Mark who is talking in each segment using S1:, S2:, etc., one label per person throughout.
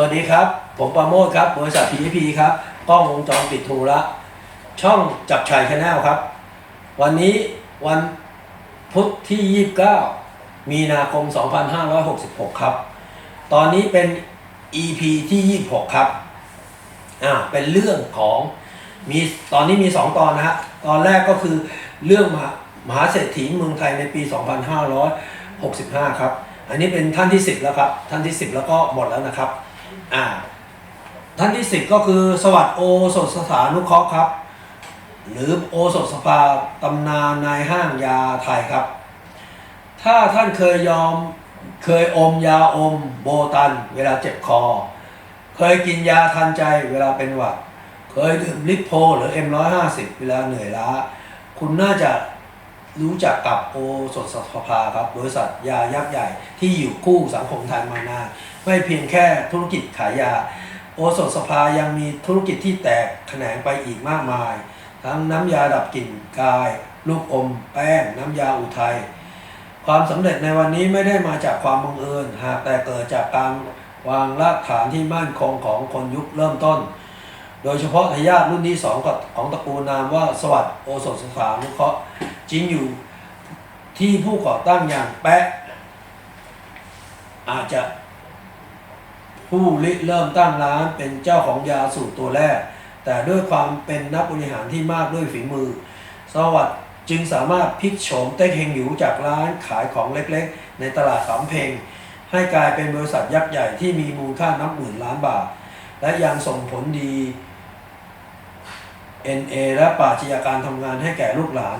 S1: วัสดีครับ ผมประโมทครับ บริษัท PPP ครับกล้องวงจรปิดโทรละช่องจับชายชาแนลครับ วันนี้วันพุธที่ 29 มีนาคม 2566 ครับ ตอนนี้เป็น EP ที่ 26 ครับอ่าเป็นเรื่องของมีตอนนี้มี 2 ตอนนะฮะตอนแรกก็คือเรื่องมหามหาเศรษฐีเมืองไทยในปี 2565 ครับ อันนี้เป็นท่านที่ 10 แล้วครับ ท่านที่ 10 แล้วก็หมดแล้วนะครับ อ่าท่านที่10ก็คือสวัสดิ์โอสถสถานุเคราะห์ครับ หรือโอสถสภาตำนานนายห้างยาไทยครับ ถ้าท่านเคยยอมเคยอมยาอมโบตัน เวลาเจ็บคอ เคยกินยาทันใจเวลาเป็นหวัด เคยดื่มลิปโพหรือ M150 เวลาเหนื่อยล้า คุณน่าจะรู้จักกับโอสถสภาครับบริษัทยายักษ์ใหญ่ที่อยู่คู่สังคมไทยมานาน ไม่เพียงแค่ธุรกิจขายยา โอสถสภายังมีธุรกิจที่แตกแขนงไปอีกมากมาย ทั้งน้ำยาดับกลิ่นกาย ลูกอม แป้ง น้ำยาอุทัยความสำเร็จในวันนี้ไม่ได้มาจากความบังเอิญ หากแต่เกิดจากการวางรากฐานที่มั่นคงของคนยุคเริ่มต้น โดยเฉพาะทายาทรุ่นที่สองกับของตระกูลนามว่าสวัสดิ์โอสถสถานุเคราะห์จริงอยู่ที่ผู้ก่อตั้งอย่างแปะอาจจะ ผู้ริเริ่มตั้งร้านเป็นเจ้าของยาสูตรตัวแรก แต่ด้วยความเป็นนักบริหารที่มากด้วยฝีมือ สวัสด์จึงสามารถพลิกโฉมเต็กเฮงหยูจากร้านขายของเล็กๆ ในตลาดสำเพ็งให้กลายเป็นบริษัทยักษ์ใหญ่ที่มีมูลค่านับหมื่นล้านบาท และยังส่งผลดี NA และปราชญาการทำงานให้แก่ลูกหลาน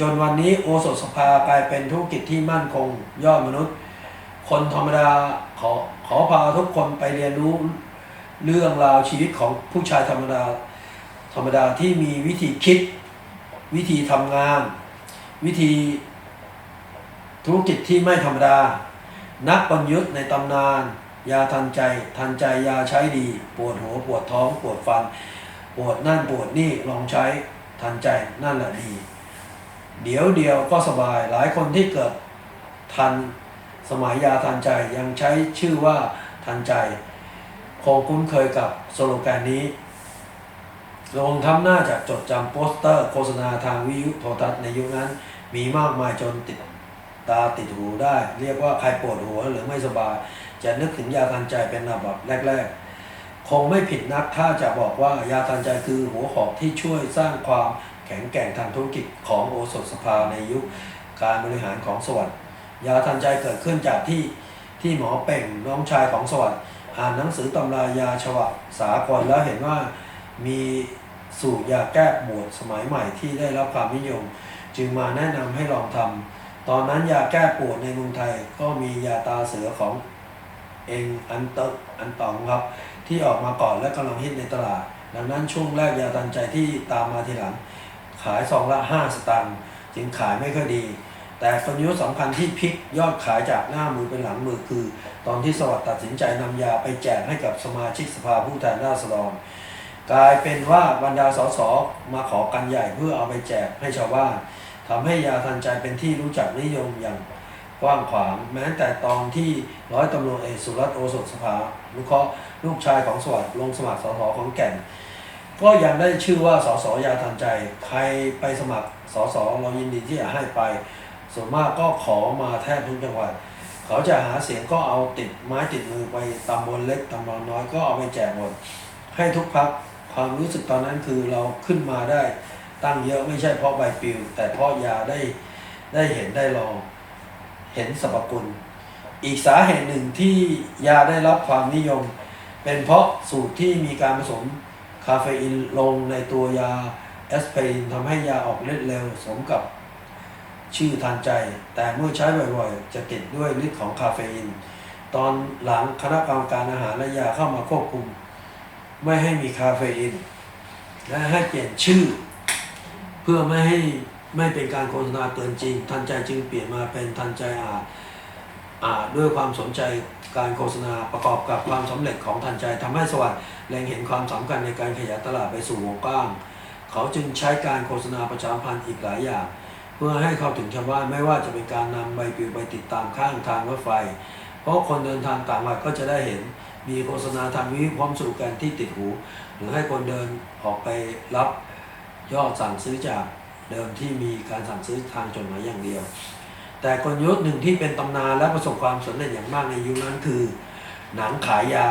S1: จนวันนี้โอสถสภากลายเป็นธุรกิจที่มั่นคง ยอดมนุษย์ คนธรรมดาขอ ขอพาทุกคนไปเรียนรู้เรื่องราวชีวิตของผู้ชายธรรมดา ธรรมดาที่มีวิธีคิด วิธีทำงาน วิธีธุรกิจที่ไม่ธรรมดา นักปัญญุตในตำนาน ยาทันใจ ทันใจยาใช้ดี ปวดหัวปวดท้องปวดฟัน ปวดนั่นปวดนี่ลองใช้ทันใจนั่นแหละดี เดี๋ยวเดียวก็สบายหลายคนที่เกิดทัน สมัยยาทันใจยังใช้ชื่อว่าทันใจ คงคุ้นเคยกับสโลแกนนี้ลงทำหน้าจากจดจำโปสเตอร์โฆษณาทางวิทยุโทรทัศน์ในยุคนั้น มีมากมายจนติดตาติดหูได้ เรียกว่าใครปวดหัวหรือไม่สบาย จะนึกถึงยาทันใจเป็นอันดับแรก ๆ คงไม่ผิดนักถ้าจะบอกว่ายาทันใจคือหัวหอกที่ช่วยสร้างความแข็งแกร่งทางธุรกิจของโอสถสภาในยุคการบริหารของสวัสด์ ยาทันใจเกิดขึ้นจากที่ที่หมอเป่งน้องชายของสวัสด์อ่านหนังสือตำรายาฉบับสากลแล้วเห็นว่ามีสูตรยาแก้ปวดสมัยใหม่ที่ได้รับความนิยม จึงมาแนะนำให้ลองทำตอนนั้นยาแก้ปวดในเมืองไทยก็มียาตาเสือของเองอันเตอร์อันตองครับ ที่ออกมาก่อนและกำลังฮิตในตลาด ดังนั้นช่วงแรกยาตันใจที่ตามมาทีหลัง ขายซองละ 5 สตางค์จึงขายไม่ค่อยดี แต่กลยุทธ์สำคัญที่พลิกยอดขายจากหน้ามือเป็นหลังมือคือ ตอนที่สวัสด์ตัดสินใจนำยาไปแจกให้กับสมาชิกสภาผู้แทนราษฎรกลายเป็นว่าบรรดาสสมาขอกันใหญ่เพื่อเอาไปแจกให้ชาวบ้านทำให้ยาทันใจเป็นที่รู้จักนิยมอย่างกว้างขวางแม้แต่ตอนที่ร้อยตำรวจเอกสุรัตน์โอสถสภานุเคราะห์ลูกชายของสวัสดิ์ลงสมัครสสของแก่น ก็ยังได้ชื่อว่าสสยาทันใจ ใครไปสมัครสสเรายินดีที่จะให้ไป ส่วนมากก็ขอมาแทบทุกจังหวัด เขาจะหาเสียงก็เอาติดไม้ติดมือไปตำบลเล็กตำบลน้อยก็เอาไปแจกหมด ให้ทุกพักความรู้สึกตอนนั้นคือเราขึ้นมาได้ตั้งเยอะไม่ใช่เพราะใบปลิว แต่เพราะยาได้ได้เห็นได้ลองเห็นสรรพคุณ อีกสาเหตุหนึ่งที่ยาได้รับความนิยม เป็นเพราะสูตรที่มีการผสมคาเฟอีนลงในตัวยาแอสไพรินทำให้ยาออกฤทธิ์เร็วสมกับ ชื่อทานใจ แต่เมื่อใช้บ่อยๆ จะติดด้วยฤทธิ์ของคาเฟอีน ตอนหลังคณะกรรมการอาหารและยาเข้ามาควบคุม ไม่ให้มีคาเฟอีน และให้เปลี่ยนชื่อ เพื่อไม่ให้ไม่เป็นการโฆษณาเกินจริง ทันใจจึงเปลี่ยนมาเป็นทันใจอาอาด้วยความสนใจการโฆษณาประกอบกับความสำเร็จของทันใจทำให้สวัสดิ์เล็งเห็นความสำคัญในการขยายตลาดไปสู่วงกว้าง เขาจึงใช้การโฆษณาประชามพันธ์อีกหลายอย่าง เพื่อให้เข้าถึงชาวบ้านไม่ว่าจะเป็นการนำใบปลิวไปติดตามข้างทางรถไฟ เพราะคนเดินทางต่างจังหวัดก็จะได้เห็นมีโฆษณาทางวิทยุพร้อมสู่กันที่ติดหู หรือให้คนเดินออกไปรับยอดสั่งซื้อจากเดิมที่มีการสั่งซื้อทางจดหมายอย่างเดียว แต่กลยุทธ์หนึ่งที่เป็นตำนานและประสบความสำเร็จอย่างมากในยุคนั้นคือ หนังขายยา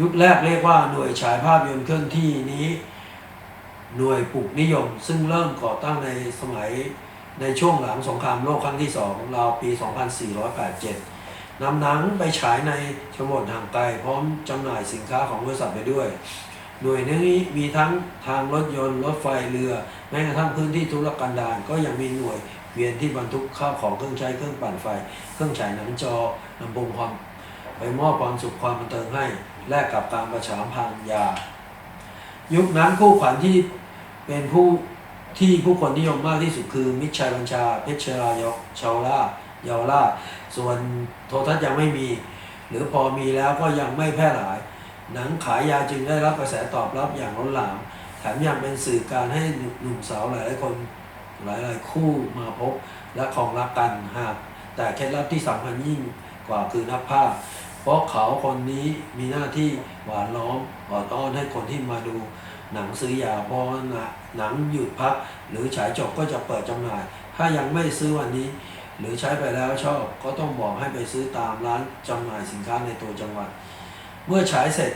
S1: ยุคแรกเรียกว่าหน่วยฉายภาพยนตร์เคลื่อนที่นี้ หน่วยปลุกนิยม ซึ่งเริ่มก่อตั้งในสมัย ในช่วงหลังสงครามโลกครั้งที่สองราวปี 2487นำหนังไปฉายในชนบทห่างไกลพร้อมจำหน่ายสินค้าของบริษัทไปด้วย หน่วยนี้มีทั้งทางรถยนต์รถไฟเรือแม้กระทั่งพื้นที่ธุรกันดารก็ยังมีหน่วยเวียนที่บรรทุกข้าวของเครื่องใช้เครื่องปั่นไฟ เครื่องฉายหนังจอลำโพงความไปมอบความสุขความบันเทิงให้แลกกับการประชามพันยา ยุคนั้นคู่ขวัญที่เป็นผู้ ที่ผู้คนนิยมมากที่สุดคือมิตรชัยบัญชา เพชรายกชาวล่าเยาวราส่วนโทรทัศน์ยังไม่มี หรือพอมีแล้วก็ยังไม่แพร่หลาย หนังขายยาจึงได้รับกระแสตอบรับอย่างล้นหลาม แถมยังเป็นสื่อการให้หนุ่มสาวหลายๆคนหลายๆคู่มาพบและของรักกันหากแต่เคล็ดลับที่สำคัญยิ่งกว่าคือนักภาพ เพราะเขาคนนี้มีหน้าที่หวานล้อมอ่อนอ้อนให้คนที่มาดูหนังซื้อยาเพราะ หนังหยุดพัก หรือฉายจบก็จะเปิดจำหน่าย ถ้ายังไม่ซื้อวันนี้ หรือใช้ไปแล้วชอบก็ต้องบอกให้ไปซื้อตามร้านจำหน่ายสินค้าในตัวจังหวัด เมื่อฉายเสร็จ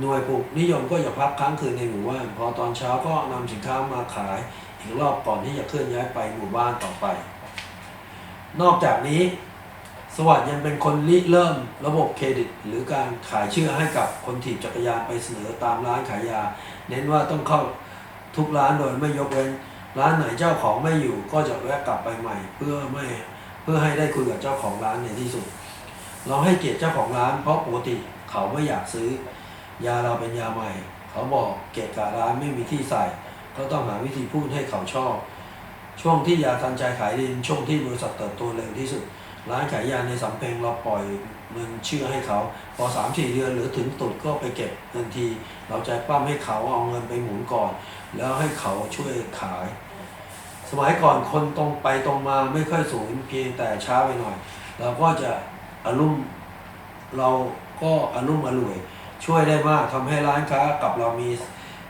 S1: หน่วยปลูกนิยมก็จะพักค้างคืนในหมู่บ้าน พอตอนเช้าก็นำสินค้ามาขายอีกรอบก่อนที่จะเคลื่อนย้ายไปหมู่บ้านต่อไป นอกจากนี้สวัสด์ยังเป็นคนริเริ่มระบบเครดิต หรือการขายเชื่อให้กับคนถีบจักรยานไปเสนอตามร้านขายยา เน้นว่าต้องเข้า ทุกร้านโดยไม่ยกเว้น ร้านไหนเจ้าของไม่อยู่ก็จะแวะกลับไปใหม่ เพื่อไม่เพื่อให้ได้คุยกับเจ้าของร้านในที่สุด เราให้เกียรติเจ้าของร้าน เพราะปกติเขาไม่อยากซื้อ ยาเราเป็นยาใหม่ เขาบอกเกะกะร้านไม่มีที่ใส่ ก็ต้องหาวิธีพูดให้เขาชอบ ช่วงที่ยาทันใจขายดีช่วงที่บริษัทเติบโตเร็วที่สุด ร้านขายยาในสำเพ็งเราปล่อย เงินเชื่อให้เขา พอสามสี่เดือนหรือถึงตุดก็ไปเก็บเงินที เราใจปั้มให้เขาเอาเงินไปหมุนก่อน แล้วให้เขาช่วยขาย สมัยก่อนคนตรงไปตรงมาไม่ค่อยสูงเพียงแต่ช้าไปหน่อย เราก็จะอารมณ์เราก็อารมณ์อร่วย ช่วยได้มากทำให้ร้านค้ากับเรามี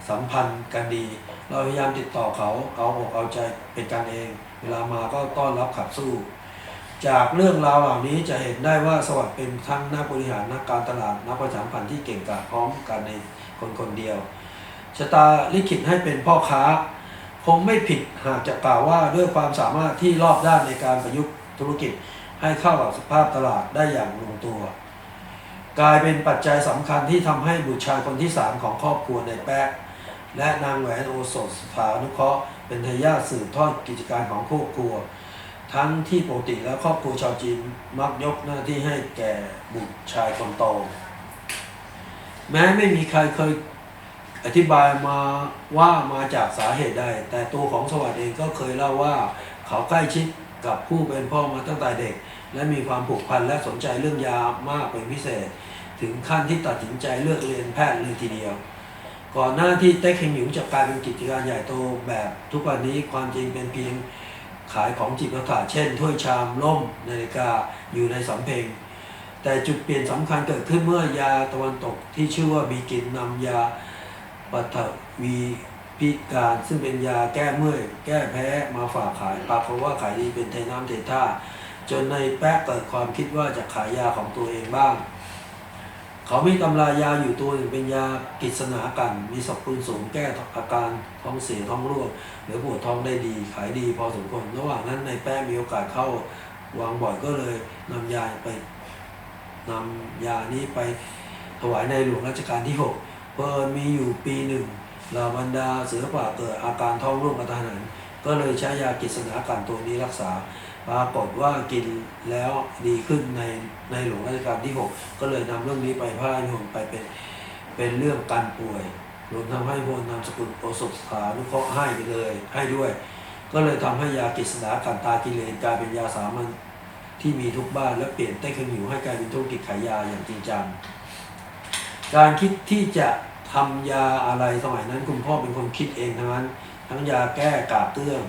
S1: สัมพันธ์กันดี เราพยายามติดต่อเขาเอาอกเอาใจเป็นกันเอง เวลามาก็ต้อนรับขับสู้ จากเรื่องราวเหล่านี้จะเห็นได้ว่าสวัสด์เป็นทั้งนักบริหารนักการตลาดนักประชาสัมพันธ์ที่เก่งกาจพร้อมกันในคนคนเดียวชะตาลิขิตให้เป็นพ่อค้า คงไม่ผิดหากจะกล่าวว่าด้วยความสามารถที่รอบด้านในการประยุกต์ธุรกิจให้เข้ากับสภาพตลาดได้อย่างลงตัว กลายเป็นปัจจัยสำคัญที่ทำให้บุตรชายคนที่สามของครอบครัวในแป๊ะและนางแหวนโอสถสภานุเคราะห์เป็นทายาทสืบทอดกิจการของครอบครัว ทั้งที่ปกติแล้วครอบครัวชาวจีนมักยกหน้าที่ให้แก่บุตรชายคนโต แม้ไม่มีใครเคยอธิบายมาว่ามาจากสาเหตุใด แต่ตัวของสวัสดิ์เองก็เคยเล่าว่าเขาใกล้ชิดกับผู้เป็นพ่อมาตั้งแต่เด็ก และมีความผูกพันและสนใจเรื่องยามากเป็นพิเศษ ถึงขั้นที่ตัดสินใจเลือกเรียนแพทย์เลยทีเดียว ก่อนหน้าที่เต็กเฮงหมิวจะกลายเป็นกิจการใหญ่โตแบบทุกวันนี้ความจริงเป็นเพียง ขายของจิปาถะเช่น ถ้วยชามล่มนาฬิกาอยู่ในสำเพ็งแต่จุดเปลี่ยนสำคัญเกิดขึ้นเมื่อยาตะวันตกที่ชื่อว่าบีกินนำยาปัทวีพิการซึ่งเป็นยาแก้เมื่อยแก้แพ้มาฝากขายปรากฏว่าขายดีเป็นเทน้ำเทท่า จนในแป๊ะเกิดความคิดว่าจะขายยาของตัวเองบ้าง เขามีตำรายาอยู่ตัวหนึ่งเป็นยากิษณากัน มีสรรพคุณสูงแก้อาการท้องเสียท้องร่วงหรือปวดท้องได้ดี ขายดีพอสมควรระหว่างนั้นในแป้งมีโอกาสเข้าวางบ่อยก็เลยนำยาไปนำยานี้ไปถวายในหลวงรัชกาลที่ 6 เพิ่นมีอยู่ปีหนึ่งลาบรรดาเสือป่าเกิดอาการท้องร่วงกระทันหันก็เลยใช้ยากิษณากันตัวนี้รักษา ปรากฏว่ากินแล้วดีขึ้นในในหลวงรัชกาลที่ 6 ก็เลยนำเรื่องนี้ไปพระราชนิพนธ์ไปเป็นเป็นเรื่องการป่วยรวมทำให้พลนามสกุลโอสถสานุเคราะห์ให้ไปเลยให้ด้วย ก็เลยทำให้ยากิษณากันตากิเลนกลายเป็นยาสามัญที่มีทุกบ้านและเปลี่ยนเต้ขมิวให้กลายเป็นธุรกิจขายยาอย่างจริงจังการคิดที่จะทำยาอะไรสมัยนั้นคุณพ่อเป็นคนคิดเองทั้งนั้น ทั้งยาแก้กาบเตื้อง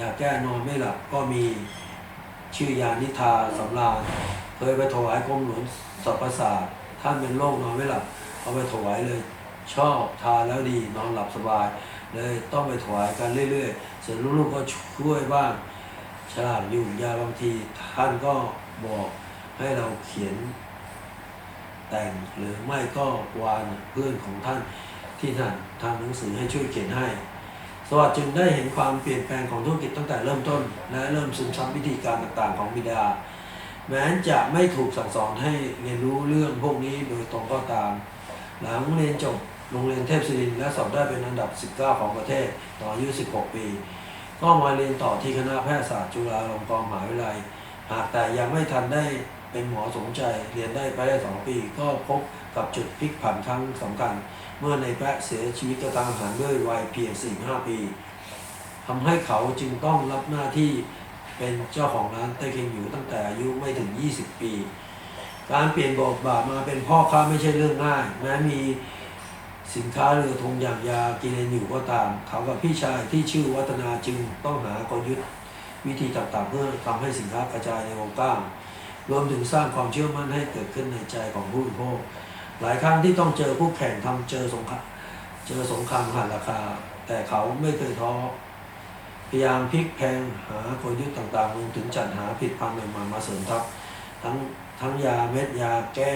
S1: ยาแก้นอนไม่หลับก็มี ชื่อยานิทาสำราญเคยไปถวายกรมหลวงสรรพศาสตร์ทท่านเป็นโรคนอนไม่หลับเอาไปถวายเลยชอบทานแล้วดีนอนหลับสบาย เลยต้องไปถวายกันเรื่อยๆส่วนลูกๆก็ช่วยบ้างฉลาดอยู่ยาบางทีท่านก็บอกให้เราเขียน แต่งหรือไม่ก็วานเพื่อนของท่านที่ท่านทำหนังสือให้ช่วยเขียนให้ สวัสดิ์จึงได้เห็นความเปลี่ยนแปลงของธุรกิจตั้งแต่เริ่มต้น และเริ่มซึมซับวิธีการต่างๆ ของบิดา แม้จะไม่ถูกสั่งสอนให้เรียนรู้เรื่องพวกนี้โดยตรงก็ตาม หลังเรียนจบโรงเรียนเทพศิรินและสอบได้เป็นอันดับ 19 ของประเทศต่ออายุ 16 ปี ก็มาเรียนต่อที่คณะแพทยศาสตร์จุฬาลงกรณ์มหาวิทยาลัย หากแต่ยังไม่ทันได้เป็นหมอสมใจเรียนได้ไปได้สองปี ก็พบกับจุดพลิกผันครั้งสำคัญ เมื่อในแปะเสียชีวิตกระทันหันด้วยวัยเพียง45ปีทำให้เขาจึงต้องรับหน้าที่เป็นเจ้าของร้านเต้เค็งอยู่ตั้งแต่อายุไม่ถึง 20 ปี การเปลี่ยนบทบาทมาเป็นพ่อค้าไม่ใช่เรื่องง่าย แม้มีสินค้าเรือธงอย่างยากินเลนอยู่ก็ตาม เขากับพี่ชายที่ชื่อวัฒนาจึงต้องหากลยุทธ์วิธีต่างๆ เพื่อทำให้สินค้ากระจายในวงกว้างรวมถึงสร้างความเชื่อมั่นให้เกิดขึ้นในใจของผู้บริโภค หลายครั้งที่ต้องเจอผู้แข่งทำเจอสงครามเจอสงครามหันราคา แต่เขาไม่เคยท้อพยายามพลิกแพงหากลยุทธ์ต่างๆรวมถึงจัดหาผิดพันธุ์ใหม่ๆมาเสริมทัพทั้งทั้งยาเม็ดยาแก้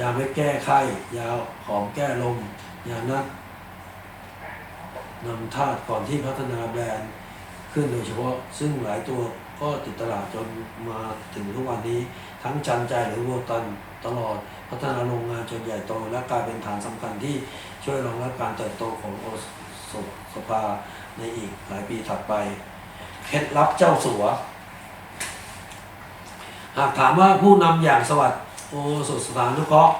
S1: ยาเม็ดแก้ไข้ ยาหอมแก้ลม ยานัดนำธาตุก่อนที่พัฒนาแบรนด์ขึ้นโดยเฉพาะ ซึ่งหลายตัวก็ติดตลาดจนมาถึงทุกวันนี้ ทั้งจันใจหรือโวตันตลอด พัฒนาโรงงานจนใหญ่โต และกลายเป็นฐานสำคัญที่ช่วยรองรับการเติบโตของโอสสภาในอีกหลายปีถัดไป เคล็ดลับเจ้าสัว หากถามว่าผู้นำอย่างสวัสดิ์โอสถสถานุเคราะห์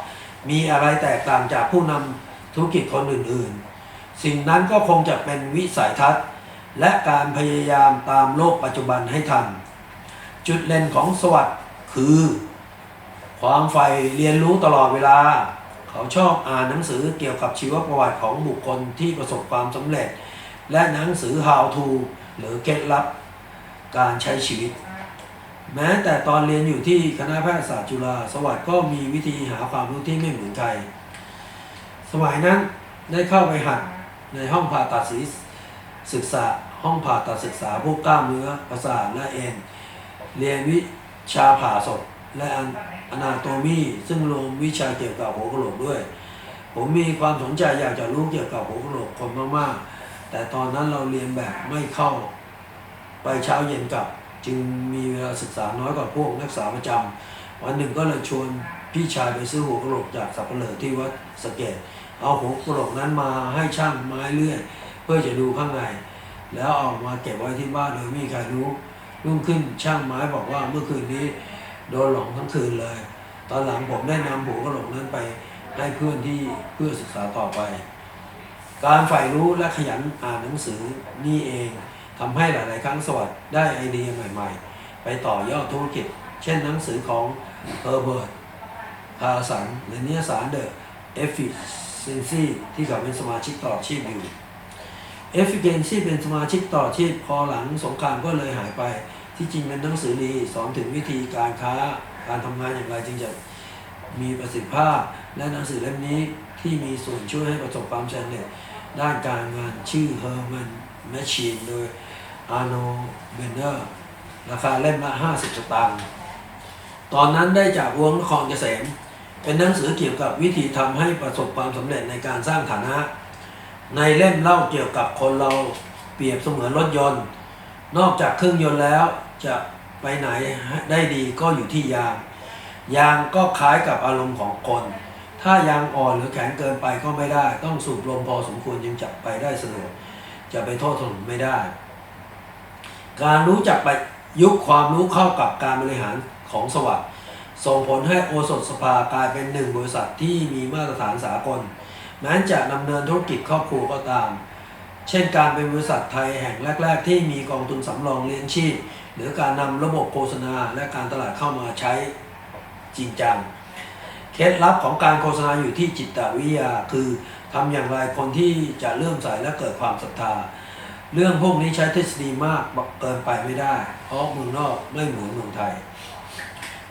S1: มีอะไรแตกต่างจากผู้นำธุรกิจคนอื่น ๆ สิ่งนั้นก็คงจะเป็นวิสัยทัศน์ และการพยายามตามโลกปัจจุบันให้ทัน จุดเด่นของสวัสดิ์คือ ความใฝ่เรียนรู้ตลอดเวลา เขาชอบอ่านหนังสือเกี่ยวกับชีวประวัติของบุคคลที่ประสบความสำเร็จ และหนังสือ How to หรือเคล็ดลับการใช้ชีวิต แม้แต่ตอนเรียนอยู่ที่คณะแพทยศาสตร์จุฬาสวัสดิ์ก็มีวิธีหาความรู้ที่ไม่เหมือนใคร สมัยนั้นได้เข้าไปหัดในห้องผ่าตัดศีรษะศึกษาห้องผ่าตัดศึกษาพวกกล้ามเนื้อประสาทและเอ็นเรียนวิชาผ่าศพและ อนาโตมีซึ่งรวมวิชาเกี่ยวกับหัวกะโหลกด้วย ผมมีความสนใจอยากจะรู้เกี่ยวกับหัวกะโหลกคนมากๆ แต่ตอนนั้นเราเรียนแบบไม่เข้า ไปเช้าเย็นกลับ จึงมีเวลาศึกษาน้อยกว่าพวกนักศึกษาประจำวันหนึ่งก็เลยชวนพี่ชายไปซื้อหัวกะโหลกจากสับเปลือที่วัดสะเกดเอาหัวกะโหลกนั้นมาให้ช่างไม้เลื่อยเพื่อจะดูข้างในแล้วเอามาเก็บไว้ที่บ้านโดยไม่มีใครรู้รุ่งขึ้นช่างไม้บอกว่าเมื่อคืนนี้ โดนหลงทั้งคืนเลย ตอนหลังผมได้นำหัวกะโหลกนั้นไปให้เพื่อนที่เพื่อศึกษาต่อไป การใฝ่รู้และขยันอ่านหนังสือนี่เองทำให้หลาย ๆ ครั้งสวัสด์ได้ไอเดียใหม่ ๆ ไปต่อยอดธุรกิจ เช่นหนังสือของเฮอร์เบิร์ตพาสันหรือนิยสารเดอะเอฟฟิเซนซีที่เขาเป็นสมาชิกต่อชีพอยู่เอฟฟิเกนซี่เป็นสมาชิกต่อชีพพอหลังสงครามก็เลยหายไป ที่จริงเป็นหนังสือดีสอนถึงวิธีการค้าการทำงานอย่างไรจึงจะมีประสิทธิภาพ และหนังสือเล่มนี้ที่มีส่วนช่วยให้ประสบความสำเร็จด้านการงานชื่อ Herman Machine โดย Arno Benner ราคาเล่มละ50 สตางค์ตอนนั้นได้จากวงนครเกษม เป็นหนังสือเกี่ยวกับวิธีทำให้ประสบความสำเร็จในการสร้างฐานะ ในเล่มเล่าเกี่ยวกับคนเราเปรียบเสมือนรถยนต์ นอกจากเครื่องยนต์แล้ว จะไปไหนได้ดีก็อยู่ที่ยาง ยางก็คล้ายกับอารมณ์ของคน ถ้ายางอ่อนหรือแข็งเกินไปก็ไม่ได้ ต้องสูบลมพอสมควรจึงจับไปได้สะดวกจะไปโทษถนนไม่ได้ การรู้จักปยุกความรู้เข้ากับการบริหารของสวัสด์ส่งผลให้โอสถสภากลายเป็นหนึ่งบริษัทที่มีมาตรฐานสากลแม้จะดำเนินธุรกิจครอบครัวก็ตาม เช่นการเป็นบริษัทไทยแห่งแรก ๆ ที่มีกองทุนสำรองเลี้ยงชีพ หรือการนำระบบโฆษณาและการตลาดเข้ามาใช้จริงจังเคล็ดลับของการโฆษณาอยู่ที่จิตวิทยา คือทำอย่างไรคนที่จะเลื่อมใสและเกิดความศรัทธา เรื่องพวกนี้ใช้ทฤษฎีมากเกินไปไม่ได้ เพราะเมืองนอกไม่เหมือนเมืองไทย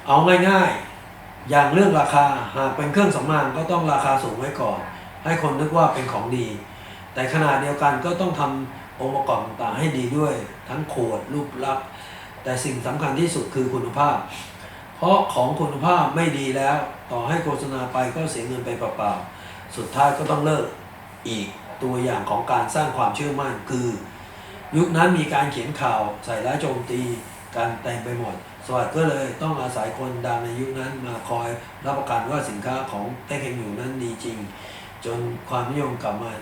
S1: เอาง่ายๆ อย่างเรื่องราคาหากเป็นเครื่องสำอางก็ต้องราคาสูงไว้ก่อน ให้คนนึกว่าเป็นของดี แต่ขณะเดียวกันก็ต้องทำองค์ประกอบต่างๆให้ดีด้วย ทั้งขวดรูปลักษณ์ แต่สิ่งสำคัญที่สุดคือคุณภาพ เพราะของคุณภาพไม่ดีแล้วต่อให้โฆษณาไปก็เสียเงินไปเปล่าๆสุดท้ายก็ต้องเลิกอีกตัวอย่างของการสร้างความเชื่อมั่นคือ ยุคนั้นมีการเขียนข่าวใส่ร้ายโจมตีกันเต็มไปหมด สวัสด์ก็เลยต้องอาศัยคนดังในยุคนั้นมาคอยรับประกันว่าสินค้าของเต้เค็งอยู่นั้นดีจริง จนความนิยมกลับมา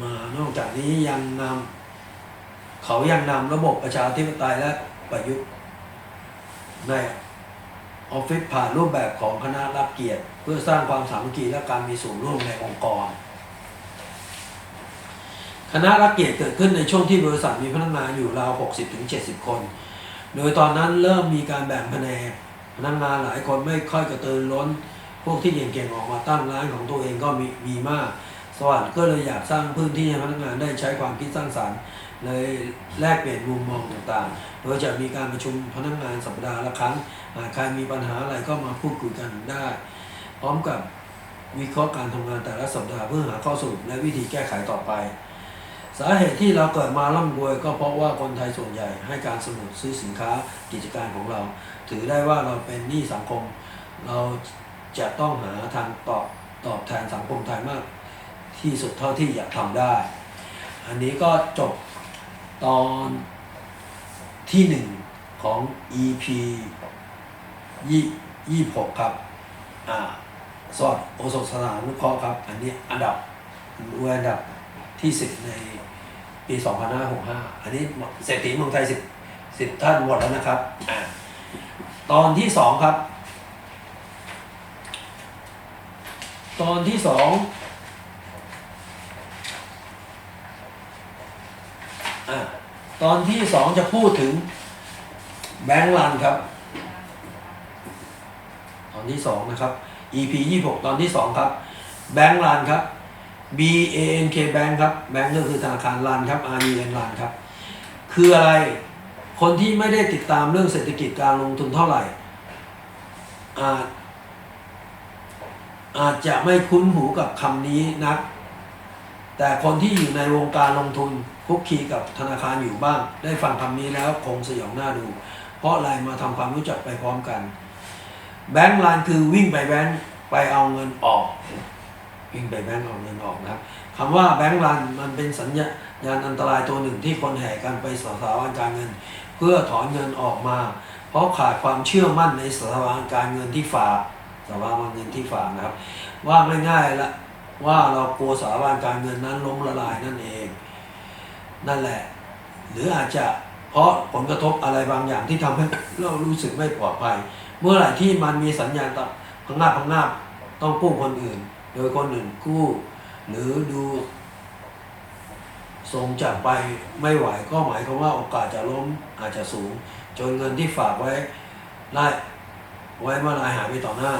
S1: มานอกจากนี้ยังนำ เขายังนำระบบประชาธิปไตยและประยุทธ์ในออฟฟิศผ่านรูปแบบของคณะรับเกียรติ เพื่อสร้างความสามัคคีและการมีส่วนร่วมในองค์กร คณะรับเกียรติเกิดขึ้นในช่วงที่บริษัทมีพนักงานอยู่ราว 60-70 คน โดยตอนนั้นเริ่มมีการแบ่งแผนกพนักงานหลายคนไม่ค่อยกระตือร้น พวกที่เก่งๆออกมาตั้งร้านของตัวเองก็มีมีมาก สวัสด์ก็เลยอยากสร้างพื้นที่ให้พนักงานได้ใช้ความคิดสร้างสรรค์ เลยแลกเปลี่ยนมุมมองต่างๆ โดยจะมีการประชุมพนักงานสัปดาห์ละครั้งหากใครมีปัญหาอะไรก็มาพูดคุยกันได้ พร้อมกับวิเคราะห์การทำงานแต่ละสัปดาห์เพื่อหาข้อสรุปและวิธีแก้ไขต่อไป สาเหตุที่เราเกิดมาร่ำรวยก็เพราะว่าคนไทยส่วนใหญ่ให้การสนับซื้อสินค้ากิจการของเรา ถือได้ว่าเราเป็นหนี้สังคม เราจะต้องหาทางตอบตอบแทนสังคมไทยมาก ที่สุดเท่าที่อยากทำได้ อันนี้ก็จบ ตอนที่หนึ่งของ EP ยี่ยี่หกครับ อ่า สอดโอสถสถานนุเคราะห์ครับ อันนี้อันดับรวยอันดับที่สิบในปีสองพันห้าหกห้าอันนี้เศรษฐีเมืองไทยสิบสิบท่านหมดแล้วนะครับ อ่า ตอนที่สองครับ ตอนที่สอง อะตอนที่สองจะพูดถึงแบงก์รันครับ ตอนที่สองนะครับ EP ยี่หกตอนที่สองครับแบงก์รันครับ B A N K Bank ครับแบงก์ก็คือธนาคารรันครับ R U N รันครับ คืออะไรคนที่ไม่ได้ติดตามเรื่องเศรษฐกิจการลงทุนเท่าไหร่อาจอาจจะไม่คุ้นหูกับคำนี้นัก แต่คนที่อยู่ในวงการลงทุน คุกคีกับธนาคารอยู่บ้าง ได้ฟังคำนี้แล้วคงสยองหน้าดู เพราะอะไรมาทำความรู้จักไปพร้อมกัน แบงก์ลานคือวิ่งไปแบงก์ไปเอาเงินออก วิ่งไปแบงก์เอาเงินออกนะครับคำว่าแบงก์ลานมันเป็นสัญญาณอันตรายตัวหนึ่งที่คนแห่กันไปสถาบันการเงิน เพื่อถอนเงินออกมา เพราะขาดความเชื่อมั่นในสถาบันการเงินที่ฝากสถาบันเงินที่ฝากนะครับ ว่าง่ายๆละว่าเรากลัวสถาบันการเงินนั้นล้มละลายนั่นเอง นั่นแหละ หรืออาจจะเพราะผลกระทบอะไรบางอย่างที่ทำให้เรารู้สึกไม่ปลอดภัย เมื่อไหร่ที่มันมีสัญญาณตพังงาบพังงาบต้องกู้คนอื่น โดยคนอื่นกู้ หรือดูทรงจากไปไม่ไหวก็หมายความว่าโอกาสจะล้มอาจจะสูง จนเงินที่ฝากไว้ได้ไว้เมื่อไรหายไปต่อหน้า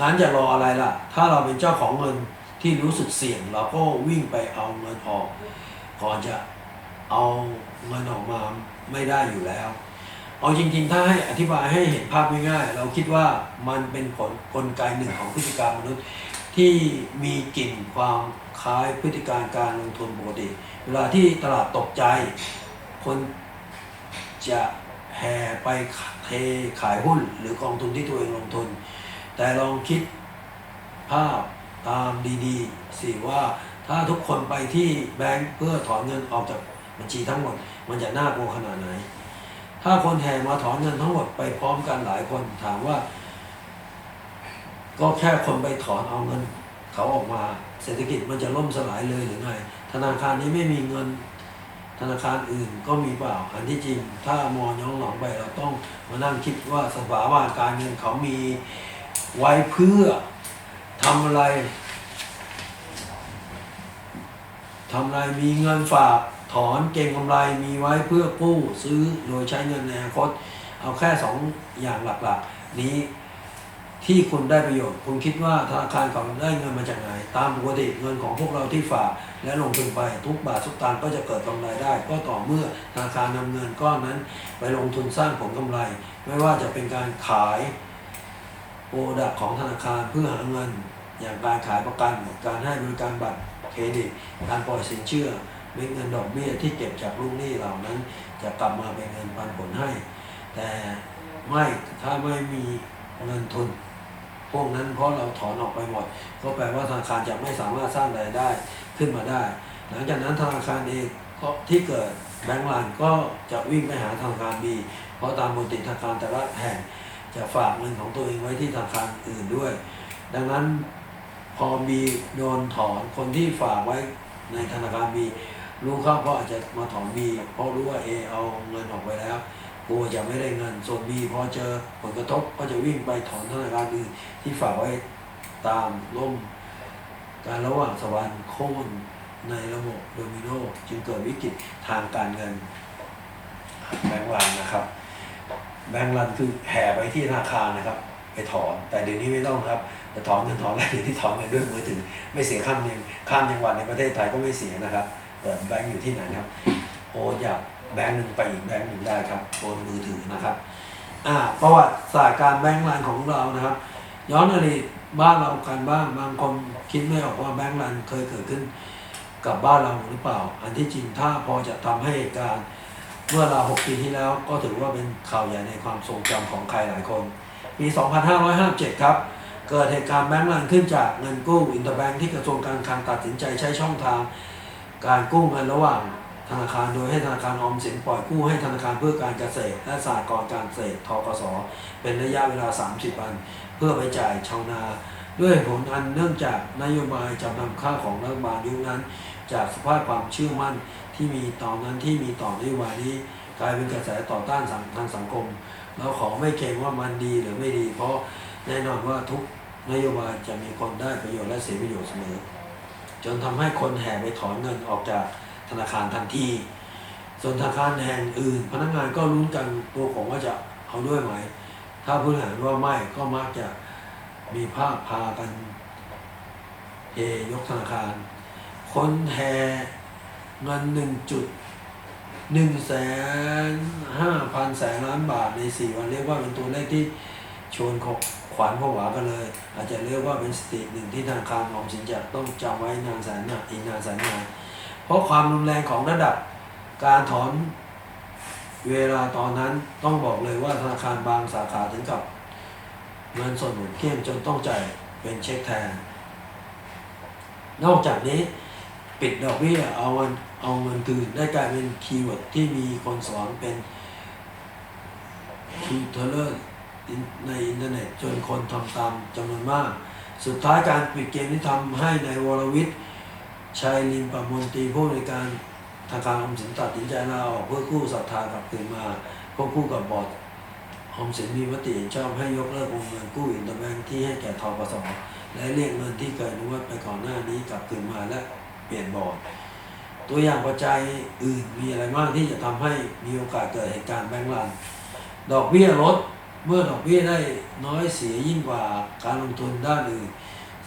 S1: ร้านจะรออะไรล่ะ ถ้าเราเป็นเจ้าของเงินที่รู้สึกเสี่ยง เราก็วิ่งไปเอาเงินออกก่อนจะ เอาเงินออกมาไม่ได้อยู่แล้ว เอาจริง ๆ ถ้าให้อธิบายให้เห็นภาพง่ายๆเราคิดว่ามันเป็นผลกลไกหนึ่งของพฤติกรรมมนุษย์ที่มีกลิ่นความคล้ายพฤติการการลงทุนปกติ เวลาที่ตลาดตกใจ คนจะแห่ไปเทขายหุ้นหรือกองทุนที่ตัวเองลงทุน แต่ลองคิดภาพตามดีๆสิว่าถ้าทุกคนไปที่แบงก์เพื่อถอนเงินออกจาก บัญชีทั้งหมด มันจะน่ากลัวขนาดไหน ถ้าคนแห่มาถอนเงินทั้งหมดไปพร้อมกันหลายคนถามว่า ก็แค่คนไปถอนเอาเงิน เขาออกมาเศรษฐกิจมันจะล่มสลายเลยหรือไงธนาคารนี้ไม่มีเงิน ธนาคารอื่นก็มีเปล่าอันที่จริง ถ้ามองย้อนหลังไปเราต้องมานั่งคิดว่าสถาบันการเงินเขามีไว้เพื่อทำอะไรทำอะไรมีเงินฝาก ถอนเก็งกำไรมีไว้เพื่อกู้ซื้อโดยใช้เงินในอนาคต เอาแค่สองอย่างหลักๆ นี้ที่คุณได้ประโยชน์ คุณคิดว่าธนาคารเขาได้เงินมาจากไหน ตามปกติเงินของพวกเราที่ฝากและลงทุนไปทุกบาททุกตังก็จะเกิดกำไรได้ ก็ต่อเมื่อธนาคารนำเงินก้อนนั้น ไปลงทุนสร้างผลกำไร ไม่ว่าจะเป็นการขายโปรดักของธนาคารเพื่อหาเงิน อย่างการขายประกันการให้บริการบัตรเครดิตการปล่อยสินเชื่อ เม็ดเงินดอกเบี้ยที่เก็บจากลูกหนี้เหล่านั้น จะกลับมาเป็นเงินปันผลให้ แต่ไม่ถ้าไม่มีเงินทุน พวกนั้นเพราะเราถอนออกไปหมด ก็แปลว่าธนาคารจะไม่สามารถสร้างรายได้ขึ้นมาได้ หลังจากนั้นธนาคารเองก็ที่เกิดแบงก์ลันก็จะวิ่งไปหาธนาคารบีเพราะตามปกติธนาคารแต่ละแห่งจะฝากเงินของตัวเองไว้ที่ธนาคารอื่นด้วย ดังนั้นพอมีโดนถอนคนที่ฝากไว้ในธนาคารบี รู้เข้าก็อาจจะมาถอนบีเพราะรู้ว่าเอเอาเงินออกไปแล้วกลัวจะไม่ได้เงินส่วนบีพอเจอผลกระทบก็จะวิ่งไปถอนธนาคารอื่นที่ฝากไว้ตามล่มการระหว่างสวรรค์โค่นในระบบโดมิโนจึงเกิดวิกฤตทางการเงิน แบงก์รันนะครับ แบงก์รันคือแห่ไปที่ธนาคารนะครับ ไปถอนแต่เดี๋ยวนี้ไม่ต้องครับจะถอนเงินถอนอะไรเดี๋ยวที่ถอนเงินด้วยมือถือไม่เสียข้ามยังข้ามจังหวัดในประเทศไทยก็ไม่เสียนะครับ แบงก์อยู่ที่ไหนครับโอนจากแบงก์หนึ่งไปอีกแบงก์หนึ่งได้ครับโอนมือถือนะครับอ่าประวัติศาสตร์การแบงก์รันของเรานะครับ ย้อนอดีตบ้านเรากันบ้างบางคนคิดไม่ออกว่าแบงก์รันเคยเกิดขึ้นกับบ้านเราหรือเปล่า อันที่จริงถ้าพอจะทำให้เหตุการณ์เมื่อเราว6ปีที่แล้วก็ถือว่าเป็นข่าวใหญ่ในความทรงจำของใครหลายคนปี 2557 ครับ เกิดเหตุการณ์แบงก์รันขึ้นจากเงินกู้อินเตอร์แบงค์ที่กระทรวงการคลังตัดสินใจใช้ช่องทาง การกู้เงินระหว่างธนาคารโดยให้ธนาคารออมสินปล่อยกู้ให้ธนาคารเพื่อการเกษตรและสหกรณ์การเกษตรทกสเป็นระยะเวลา 30 วัน เพื่อไปจ่ายชาวนา ด้วยผลอันเนื่องจากนโยบายจำนำข้าวของรัฐบาลยุคนั้น จากสภาพความเชื่อมั่นที่มีตอนนั้นที่มีต่อนโยบายนี้กลายเป็นกระแสต่อต้านทางสังคม เราขอไม่เกรงว่ามันดีหรือไม่ดี เพราะแน่นอนว่าทุกนโยบายจะมีคนได้ประโยชน์และเสียประโยชน์เสมอ จนทำให้คนแห่ไปถอนเงินออกจากธนาคารทันที ส่วนธนาคารแห่งอื่น พนักงานก็รุ้นกันตัวของว่าจะเอาด้วยไหม ถ้าผู้บริหารว่าไม่ก็มักจะมีภาพพากันเฮยกธนาคาร คนแห่เงินหนึ่งจุดหนึ่งแสนห้าพันแสนล้านบาทในสี่วันเรียกว่าเป็นตัวเลขที่ชวนขข วัญผวากันเลย อาจจะเรียกว่าเป็นสติหนึ่งที่ธนาคารออมสินจะต้องจำไว้นานแสนนานอีกนานแสนนานเพราะความรุนแรงของระดับการถอนเวลาตอนนั้นต้องบอกเลยว่าธนาคารบางสาขาถึงกับเงินสดหมุนเกลี้ยงจนต้องจ่ายเป็นเช็คแทน นอกจากนี้ปิดดอกเบี้ยเอาเงินเอาเงินคืนได้กลายเป็นคีย์เวิร์ดที่มีคนสอนเป็นทูเทเลอร์ ในอินเทอร์เน็ตจนคนทำตามจำนวนมาก สุดท้ายการปิดเกมที่ทำให้ในายวรวิทย์ชัยลิมประมนตรีผู้ในการทางการออมสินตัดสินใจลาออกเพื่อกู้ศรัทธากลับคืนมาควบคู่กับบอร์ดออมสินมีมติชอบให้ยกเลิกวงเงินกู้อินเตอร์แบงค์ที่ให้แก่ทกสและเรียกเงินที่เคยอนุมัติไปก่อนหน้านี้กลับคืนมาและเปลี่ยนบอร์ดตัวอย่างปัจจัยอื่นมีอะไรบ้างที่จะทำให้มีโอกาสเกิดเหตุการณ์แบงก์รัน ดอกเบี้ยลด เมื่อดอกเบี้ยได้น้อยเสียยิ่งกว่าการลงทุนด้านอื่น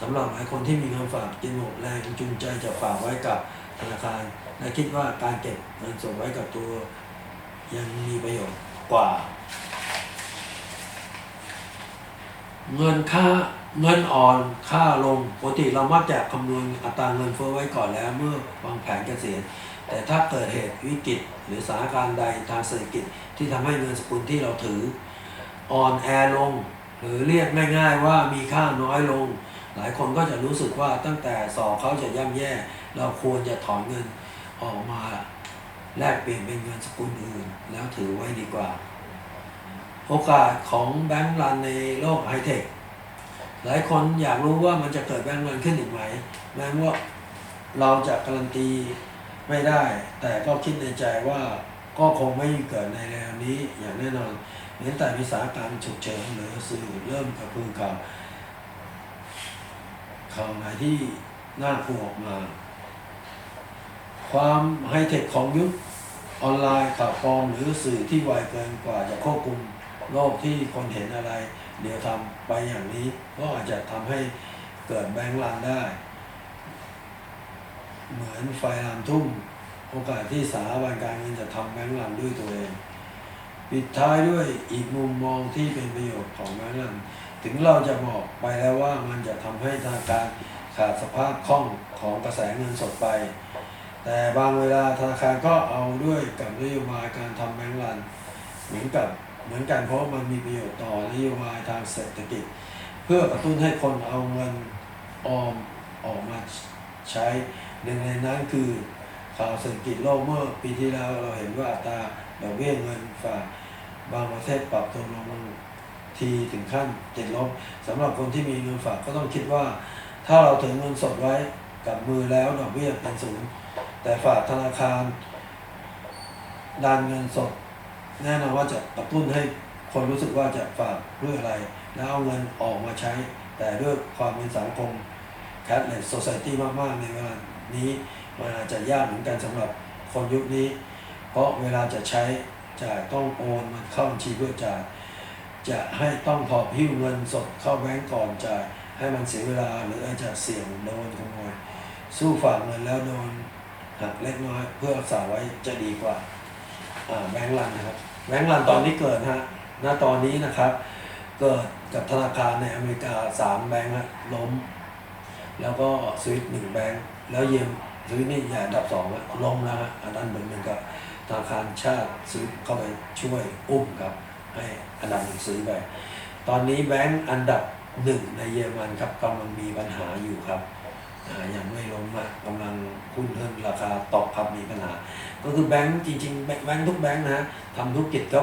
S1: สำหรับหลายคนที่มีเงินฝากจึงหมดแรงจูงใจจะฝากไว้กับธนาคารและคิดว่าการเก็บเงินสดไว้กับตัว ยังมีประโยชน์กว่า เงินค่าเงินอ่อนค่าลงปกติเรามักจะคำนวณอัตราเงินเฟ้อไว้ก่อนแล้วเมื่อวางแผนเกษียณแต่ถ้าเกิดเหตุวิกฤตหรือสถานการณ์ใดทางเศรษฐกิจที่ทำให้เงินสกุลที่เราถือ อ่อนแอลง หรือเรียกง่ายๆว่ามีค่าน้อยลง หลายคนก็จะรู้สึกว่าตั้งแต่สอเขาจะย่ำแย่ เราควรจะถอนเงินออกมาแลกเปลี่ยนเป็นเงินสกุลอื่น แล้วถือไว้ดีกว่า โอกาสของแบงก์รันในโลกไฮเทคหลายคนอยากรู้ว่ามันจะเกิดแบงก์รันขึ้นอีกไหมแม้ว่าเราจะการันตีไม่ได้ แต่ก็คิดในใจว่าก็คงไม่เกิดในเร็วนี้อย่างแน่นอน เน้นแต่มีสาการฉุกเฉินหรือสื่อเริ่มกระพือข่าวข่าวไหนที่น่ากลัวออกมา ความไฮเทคของยุคออนไลน์ข่าวปลอมหรือสื่อที่ไวเกินกว่าจะควบคุมโลกที่คนเห็นอะไร เดี๋ยวทำไปอย่างนี้ ก็อาจจะทำให้เกิดแบงก์รันได้ เหมือนไฟลามทุ่มโอกาสที่สถาบันการเงินจะทำแบงก์รันด้วยตัวเอง ปิดท้ายด้วยอีกมุมมองที่เป็นประโยชน์ของแบงก์รันถึงเราจะบอกไปแล้วว่ามันจะทำให้ธนาคารขาดสภาพคล่องของกระแสเงินสดไป แต่บางเวลาธนาคารก็เอาด้วยกับนโยบายการทำแบงก์รัน เหมือนกับเหมือนกันเพราะมันมีประโยชน์ต่อนโยบายทางเศรษฐกิจ เพื่อกระตุ้นให้คนเอาเงินออมออกมาใช้หนึ่งในนั้นคือข่าวเศรษฐกิจโลกเมื่อปีที่แล้วเราเห็นว่าอัตรา ดอกเบี้ยเงินฝากบางประเทศปรับตัวลงทีถึงขั้นติดลบสำหรับคนที่มีเงินฝากก็ต้องคิดว่า ถ้าเราถือเงินสดไว้กับมือแล้วดอกเบี้ยเป็นศูนย์แต่ฝากธนาคารดันเงินสด แน่นอนว่าจะกระตุ้นให้คนรู้สึกว่าจะฝากเพื่ออะไร แล้วเอาเงินออกมาใช้ แต่ด้วยความเป็นสังคม cashless society มาก ๆ ในเวลานี้มันอาจจะยากเหมือนกันสำหรับคนยุคนี้ เพราะเวลาจะใช้จ่ายต้องโอนมันเข้าบัญชีเพื่อจ่าย จะให้ต้องหอบหิ้วเงินสดเข้าแบงก์ก่อนจ่ายให้มันเสียเวลาหรืออาจจะเสี่ยงโดนขโมยสู้ฝากเงินแล้วโดนหักเล็กน้อยเพื่อรักษาไว้จะดีกว่าแบงก์รันนะครับแบงก์รันตอนนี้เกิดฮะณตอนนี้นะครับ เกิดกับธนาคารในอเมริกาสามแบงก์ฮะล้ม แล้วก็สวิตหนึ่งแบงก์แล้วเยี่ยมสวิตนี่ใหญ่ดับสองล้มแล้วฮะอันนั้นเหมือนเหมือนกับ ธนาคารชาติสวิตเข้าไปช่วยอุ้มครับ ให้อันดับหนึ่งซื้อไป ตอนนี้แบงก์อันดับหนึ่งในเยอรมันครับกำลังมีปัญหาอยู่ครับอ่ายังไม่ล้มอะกำลังหุ้นเพิ่มราคาตกครับมีปัญหา ก็คือแบงก์จริง ๆ แบงก์ทุกแบงก์นะฮะทำธุรกิจก็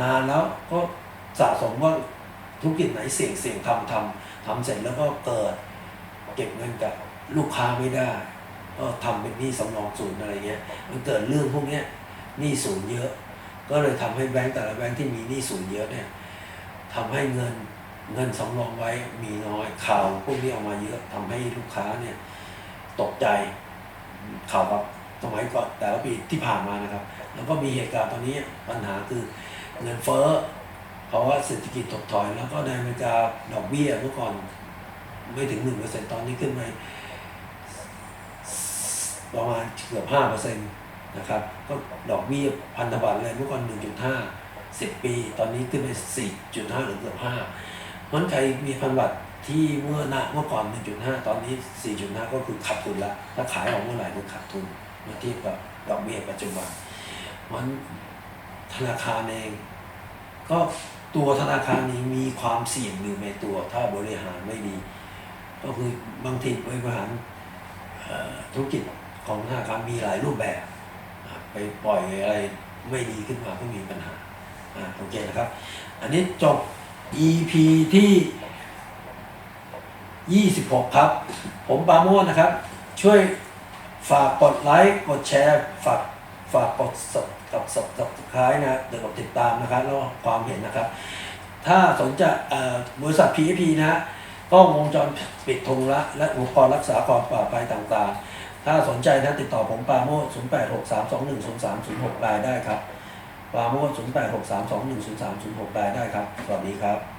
S1: นานแล้วก็สะสมว่าธุรกิจไหนเสี่ยงเสี่ยงทำทำทำเสร็จแล้วก็เกิดเก็บเงินกับลูกค้าไม่ได้ ก็ทำเป็นหนี้สำรองศูนย์อะไรเงี้ยมันเกิดเรื่องพวกเนี้ย หนี้ศูนย์เยอะ ก็เลยทำให้แบงก์แต่ละแบงก์ที่มีหนี้ศูนย์เยอะเนี่ยทำให้เงินเงินสำรองไว้มีน้อยข่าวพวกนี้ออกมาเยอะทำให้ลูกค้าเนี่ยตกใจข่าวแบบสมัยก่อนแต่ละปีที่ผ่านมานะครับ แล้วก็มีเหตุการณ์ตอนนี้ปัญหาคือเงินเฟ้อเพราะว่าเศรษฐกิจถดถอย แล้วก็ในอเมริกาดอกเบี้ยเมื่อก่อนไม่ถึงหนึ่งเปอร์เซ็นตอนนี้ขึ้นไปประมาณเกือบห้าเปอร์เซ็ นะครับ ก็ดอกเบี้ยพันธบัตรเลยเมื่อก่อนหนึ่งจุดห้าสิบปี ตอนนี้ขึ้นไปสี่จุดห้าหรือเกือบห้ามันใครมีพันธบัตรที่เมื่อหน้าเมื่อก่อน 1.5 ตอนนี้ 4.5 ก็คือขาดทุนละถ้าขายออกเมื่อไหร่คือขาดทุนเมื่อเทียบกับดอกเบี้ยปัจจุบันมันธนาคารเอง ก็ตัวธนาคารนี้มีความเสี่ยงอยู่ในตัว ถ้าบริหารไม่ดี ก็คือบางทีบริหารธุรกิจของธนาคารมีหลายรูปแบบ ไปปล่อยอะไรไม่ดีขึ้นมาก็มีปัญหาอ่าโอเคนะครับ อันนี้จบ EP ที่ 26 ครับ ผมปาโมทนะครับ ช่วยฝากกดไลค์กดแชร์ฝากฝากกดสับกับสับสับคล้ายนะเดี๋ยวกดติดตามนะครับแล้วความเห็นนะครับ ถ้าสนใจบริษัท PFP นะฮะกล้องวงจรปิดทุงละและอุปกรณ์รักษาความปลอดภัยต่างๆ ถ้าสนใจนะติดต่อผมปาโมด0863210306ลายได้ครับปาโมด0863210306ลายได้ครับ สวัสดีครับ